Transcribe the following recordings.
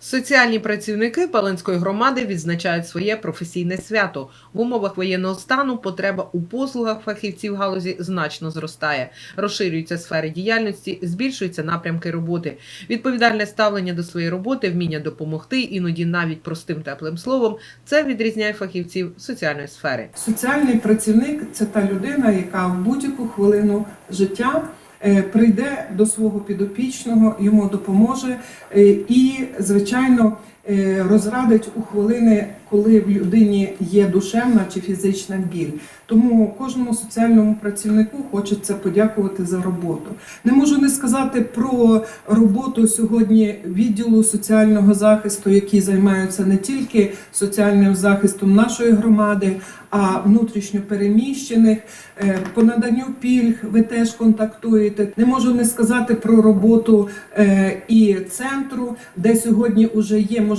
Соціальні працівники Паланської громади відзначають своє професійне свято. В умовах воєнного стану потреба у послугах фахівців галузі значно зростає. Розширюються сфери діяльності, збільшуються напрямки роботи. Відповідальне ставлення до своєї роботи, вміння допомогти, іноді навіть простим теплим словом, це відрізняє фахівців соціальної сфери. Соціальний працівник це та людина, яка в будь-яку хвилину життя прийде до свого підопічного, йому допоможе. Е, і, звичайно, е, розрадить у хвилини, коли в людині є душевна чи фізична біль. Тому кожному соціальному працівнику хочеться подякувати за роботу. Не можу не сказати про роботу сьогодні відділу соціального захисту, які займаються не тільки соціальним захистом нашої громади, а внутрішньо переміщених. Е, По наданню пільг ви теж контактуєте. Не можу не сказати про роботу е, і центру, де сьогодні вже є можливість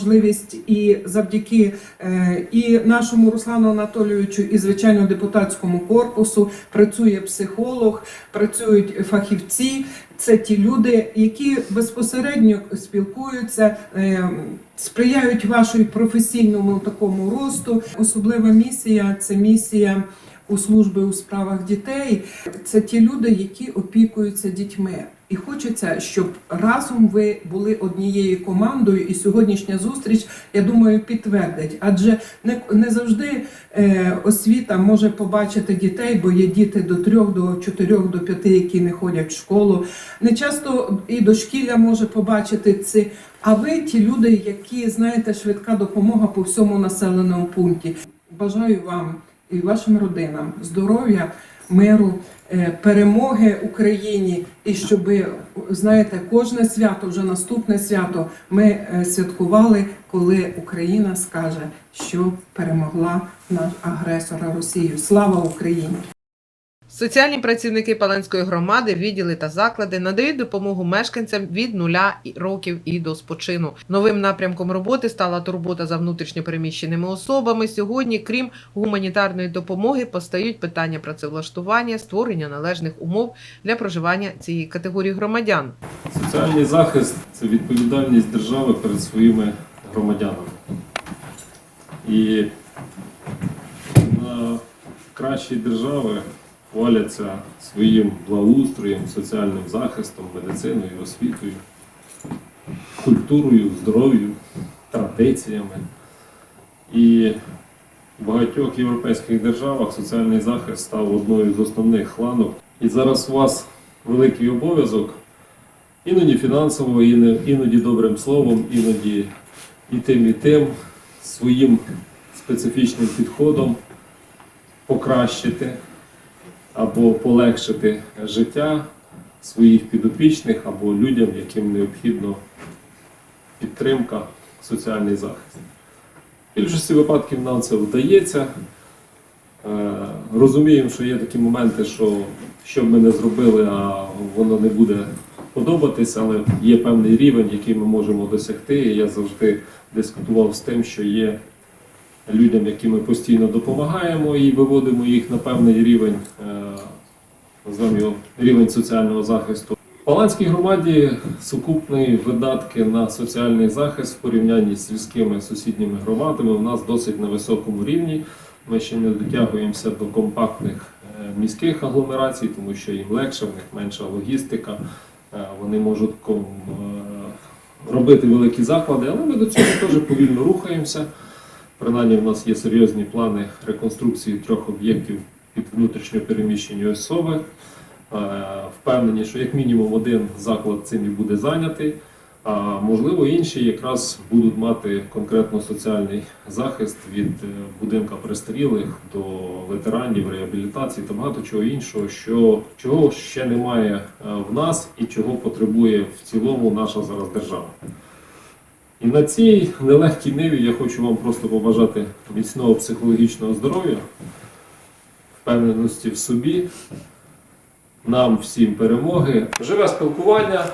і завдяки е, і нашому Руслану Анатолійовичу, і звичайно депутатському корпусу працює психолог, працюють фахівці. Це ті люди, які безпосередньо спілкуються, е, сприяють вашому професійному такому росту. Особлива місія це місія у служби у справах дітей. Це ті люди, які опікуються дітьми. І хочеться, щоб разом ви були однією командою. І сьогоднішня зустріч, я думаю, підтвердить. Адже не, не завжди е, освіта може побачити дітей, бо є діти до трьох, до чотирьох, до п'яти, які не ходять в школу. Не часто і дошкілля може побачити ці. А ви ті люди, які знаєте, швидка допомога по всьому населеному пункті. Бажаю вам і вашим родинам здоров'я, миру, е, перемоги Україні, і щоб знаєте, кожне свято, вже наступне свято, ми е, святкували, коли Україна скаже, що перемогла наш агресора Росію. Слава Україні! Соціальні працівники Паланської громади, відділи та заклади надають допомогу мешканцям від нуля років і до спочину. Новим напрямком роботи стала турбота за внутрішньо переміщеними особами. Сьогодні, крім гуманітарної допомоги, постають питання працевлаштування, створення належних умов для проживання цієї категорії громадян. Соціальний захист це відповідальність держави перед своїми громадянами. І на кращі держави хваляться своїм благоустроєм, соціальним захистом, медициною, освітою, культурою, здоров'ям, традиціями. І в багатьох європейських державах соціальний захист став одною з основних ланок. І зараз у вас великий обов'язок іноді фінансово, іноді добрим словом, іноді і тим, і тим своїм специфічним підходом покращити або полегшити життя своїх підопічних або людям, яким необхідно підтримка, соціальний захист. В більшості випадків нам це вдається. Е, Розуміємо, що є такі моменти, що що б ми не зробили, а воно не буде подобатись, але є певний рівень, який ми можемо досягти. І я завжди дискутував з тим, що є людям, яким ми постійно допомагаємо і виводимо їх на певний рівень, е, його рівень соціального захисту. В Паланській громаді сукупні видатки на соціальний захист в порівнянні з сільськими сусідніми громадами у нас досить на високому рівні. Ми ще не дотягуємося до компактних е, міських агломерацій, тому що їм легше, в них менша логістика, е, вони можуть робити великі заклади, але ми до цього теж повільно рухаємося. Принаймні, в нас є серйозні плани реконструкції трьох об'єктів під внутрішньо переміщені особи. Е, Впевнені, що як мінімум один заклад цим і буде зайнятий, а можливо інші якраз будуть мати конкретно соціальний захист від е, будинка престарілих до ветеранів, реабілітації та багато чого іншого, що чого ще немає е, в нас і чого потребує в цілому наша зараз держава. І на цій нелегкій ниві я хочу вам просто побажати міцного психологічного здоров'я, впевненості в собі, нам всім перемоги, живе спілкування,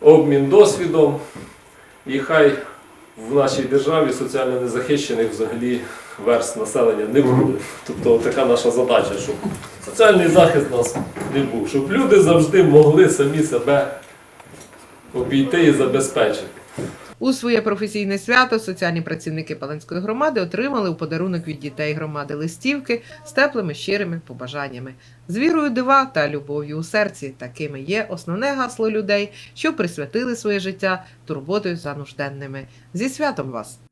обмін досвідом, і хай в нашій державі соціально незахищених взагалі верст населення не буде. Тобто така наша задача, щоб соціальний захист нас не був, щоб люди завжди могли самі себе обійти і забезпечити. У своє професійне свято соціальні працівники Паланської громади отримали у подарунок від дітей громади листівки з теплими щирими побажаннями. З вірою дива та любов'ю у серці такими є основне гасло людей, що присвятили своє життя турботою за нужденними. Зі святом вас!